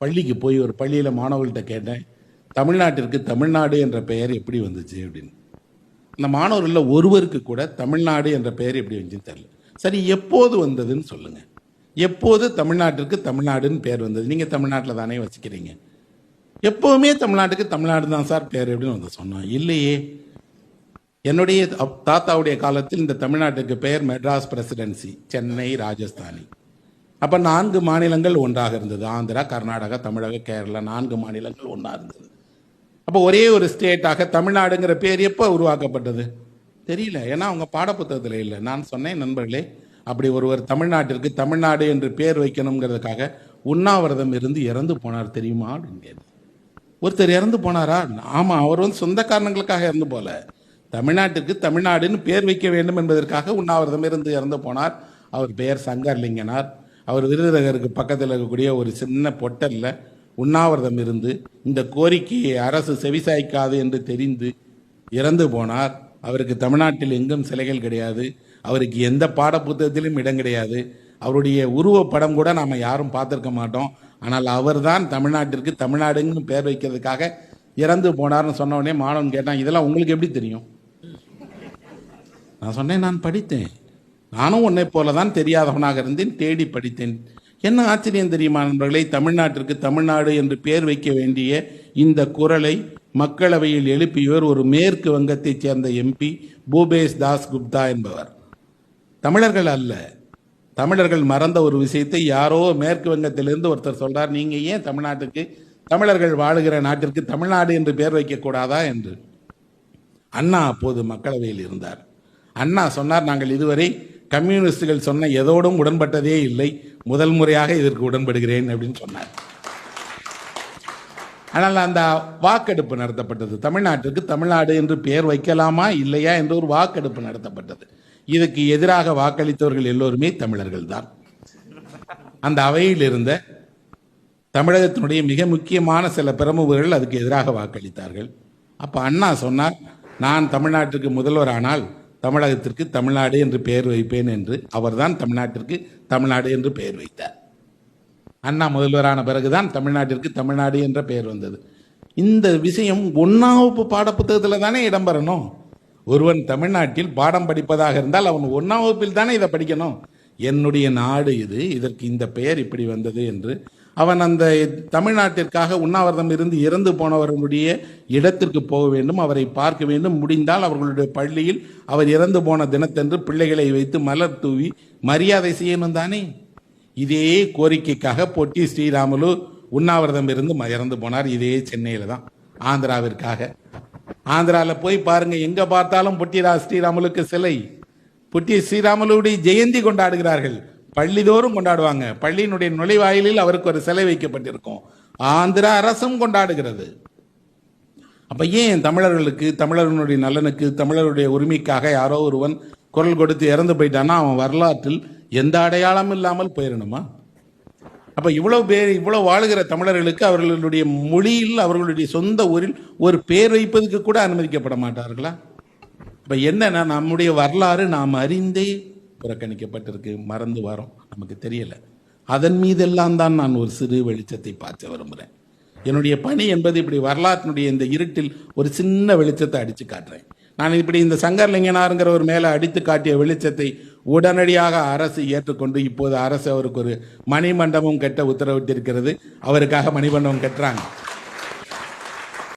பள்ளிக்கு போய் ஒரு பள்ளியில் மாணவர்கள்ட்ட கேட்டேன் தமிழ்நாட்டிற்கு தமிழ்நாடு என்ற பெயர் எப்படி வந்துச்சு? அப்படின்னு. அந்த மாணவர்களில் ஒருவருக்கு கூட தமிழ்நாடு என்ற பெயர் எப்படி வந்துச்சுன்னு தெரில சரி எப்போது வந்ததுன்னு சொல்லுங்கள் எப்போது தமிழ்நாட்டிற்கு தமிழ்நாடுன்னு பேர் வந்தது? நீங்கள் தமிழ்நாட்டில் தானே வச்சுக்கிறீங்க எப்போவுமே தமிழ்நாட்டுக்கு தமிழ்நாடு தான் சார் பேர் எப்படின்னு வந்து சொன்னோம் இல்லையே. என்னுடைய தாத்தாவுடைய காலத்தில் இந்த தமிழ்நாட்டுக்கு பெயர் மெட்ராஸ் பிரசிடென்சி சென்னை ராஜஸ்தானி. அப்போ நான்கு மாநிலங்கள் ஒன்றாக இருந்தது. ஆந்திரா கர்நாடகா தமிழக கேரளா நான்கு மாநிலங்கள் ஒன்றாக இருந்தது. அப்போ ஒரே ஒரு ஸ்டேட்டாக தமிழ்நாடுங்கிற பேர் எப்போ உருவாக்கப்பட்டது? தெரியல. ஏன்னா அவங்க பாடப்புத்தகத்தில் இல்லை. நான் சொன்னேன் நண்பர்களே அப்படி ஒருவர் தமிழ்நாட்டிற்கு தமிழ்நாடு என்று பேர் வைக்கணுங்கிறதுக்காக உண்ணாவிரதம் இருந்து இறந்து போனார் தெரியுமா அப்படின்னு ஒருத்தர் இறந்து போனாரா? ஆமாம் அவர் வந்து சொந்த காரணங்களுக்காக இறந்து போல. தமிழ்நாட்டிற்கு தமிழ்நாடுன்னு பேர் வைக்க வேண்டும் என்பதற்காக உண்ணாவிரதம் இருந்து இறந்து போனார். அவர் பெயர் சங்கர்லிங்கனார். அவர் விருதுநகருக்கு பக்கத்தில் இருக்கக்கூடிய ஒரு சின்ன பொட்டல்ல உண்ணாவிரதம் இருந்து இந்த கோரிக்கையை அரசு செவிசாய்க்காது என்று தெரிந்து இறந்து போனார். அவருக்கு தமிழ்நாட்டில் எங்கும் சிலைகள் கிடையாது. அவருக்கு எந்த பாட புத்தகத்திலும் இடம் கிடையாது. அவருடைய உருவப்படம் கூட நாம் யாரும் பார்த்துருக்க மாட்டோம். ஆனால் அவர் தான் தமிழ்நாட்டிற்கு தமிழ்நாடுன்னு பேர் வைக்கிறதுக்காக இறந்து போனார்னு சொன்ன உடனே மாணவன் கேட்டான் இதெல்லாம் உங்களுக்கு எப்படி தெரியும்? நான் சொன்னேன் நான் படித்தேன். நானும் உன்னை போல தான் தெரியாதவனாக இருந்தேன் தேடி படித்தேன். என்ன ஆச்சரியம் தெரியுமா நண்பர்களை? தமிழ்நாட்டிற்கு தமிழ்நாடு என்று பெயர் வைக்க வேண்டிய இந்த குரலை மக்களவையில் எழுப்பியவர் ஒரு மேற்கு வங்கத்தைச் சேர்ந்த எம்பி பூபேஷ் தாஸ் குப்தா என்பவர். தமிழர்கள் அல்ல. தமிழர்கள் மறந்த ஒரு விஷயத்தை யாரோ மேற்கு வங்கத்திலிருந்து ஒருத்தர் சொல்றார் நீங்க ஏன் தமிழ்நாட்டுக்கு தமிழர்கள் வாழுகிற நாட்டிற்கு தமிழ்நாடு என்று பெயர் வைக்கக்கூடாதா? என்று. அண்ணா அப்போது மக்களவையில் இருந்தார். அண்ணா சொன்னார் நாங்கள் இதுவரை கம்யூனிஸ்டுகள் சொன்ன எதோடும் உடன்பட்டதே இல்லை. முதல் முறையாக இதற்கு உடன்படுகிறேன் அப்படின்னு சொன்னார். ஆனால் அந்த வாக்கெடுப்பு நடத்தப்பட்டது. தமிழ்நாட்டிற்கு தமிழ்நாடு என்று பெயர் வைக்கலாமா? இல்லையா? என்று ஒரு வாக்கெடுப்பு நடத்தப்பட்டது. இதுக்கு எதிராக வாக்களித்தவர்கள் எல்லோருமே தமிழர்கள் தான். அந்த அவையில் இருந்த தமிழகத்தினுடைய மிக முக்கியமான சில பிரமுகர்கள் அதுக்கு எதிராக வாக்களித்தார்கள். அப்போ அண்ணா சொன்னார் நான் தமிழ்நாட்டிற்கு முதல்வரானால் தமிழகத்திற்கு தமிழ்நாடு என்று பெயர் வைப்பேன் என்று அவர்தான் தமிழ்நாட்டிற்கு தமிழ்நாடு என்று பெயர் வைத்தார். அண்ணா முதல்வரான பிறகுதான் தமிழ்நாட்டிற்கு தமிழ்நாடு என்ற பெயர் வந்தது. இந்த விஷயம் ஒன்னாம் வகுப்பு பாடப்புத்தகத்தில் தானே இடம்பெறணும். ஒருவன் தமிழ்நாட்டில் பாடம் படிப்பதாக இருந்தால் அவன் ஒன்னாம் வகுப்பில் தானே இதை படிக்கணும். என்னுடைய நாடு இது இதற்கு இந்த பெயர் இப்படி வந்தது என்று அவன் அந்த தமிழ்நாட்டிற்காக உண்ணாவிரதம் இருந்து இறந்து போனவர்களுடைய இடத்திற்கு போக வேண்டும் அவரை பார்க்க வேண்டும். முடிந்தால் அவர்களுடைய பள்ளியில் அவர் இறந்து போன தினத்தன்று பிள்ளைகளை வைத்து மலர் தூவி மரியாதை செய்யணும் தானே? இதே கோரிக்கைக்காக பொட்டி ஸ்ரீராமுலு உண்ணாவிரதம் இருந்து ம- இறந்து போனார். இதே சென்னையில தான் ஆந்திராவிற்காக. ஆந்திராவில் போய் பாருங்க எங்க பார்த்தாலும் பொட்டிரா ஸ்ரீராமுலுக்கு சிலை. பொட்டி ஸ்ரீராமுலுடைய ஜெயந்தி கொண்டாடுகிறார்கள். பள்ளிதோறும் கொண்டாடுவாங்க. பள்ளியினுடைய நுழைவாயிலில் அவருக்கு ஒரு சிலை வைக்கப்பட்டிருக்கும். ஆந்திரா அரசும் கொண்டாடுகிறது. அப்ப ஏன் தமிழர்களுக்கு தமிழர்களுடைய நலனுக்கு தமிழருடைய உரிமைக்காக யாரோ ஒருவன் குரல் கொடுத்து இறந்து போயிட்டான்னா அவன் வரலாற்றில் எந்த அடையாளமும் இல்லாமல் போயிடணுமா அப்ப இவ்வளவு பேர் இவ்வளவு வாழுகிற தமிழர்களுக்கு அவர்களுடைய மொழியில் அவர்களுடைய சொந்த ஊரில் ஒரு பேர் வைப்பதற்கு கூட அனுமதிக்கப்பட மாட்டார்களா? இப்ப என்னன்னா நம்முடைய வரலாறு நாம் அறிந்தே புறக்கணிக்கப்பட்டிருக்கு. மறந்து வரோம். நமக்கு தெரியலை. அதன் மீதெல்லாம் தான் நான் ஒரு சிறு வெளிச்சத்தை பார்க்க விரும்புகிறேன் என்னுடைய பணி என்பது இப்படி வரலாற்றினுடைய இந்த இருட்டில் ஒரு சின்ன வெளிச்சத்தை அடித்து காட்டுறேன். நான் இப்படி இந்த சங்கர்லிங்கனாருங்கிற ஒரு மேலே அடித்து காட்டிய வெளிச்சத்தை உடனடியாக அரசு ஏற்றுக்கொண்டு இப்போது அரசு அவருக்கு ஒரு மணிமண்டபம் கட்ட உத்தரவிட்டிருக்கிறது. அவருக்காக மணிமண்டபம் கட்டுறாங்க.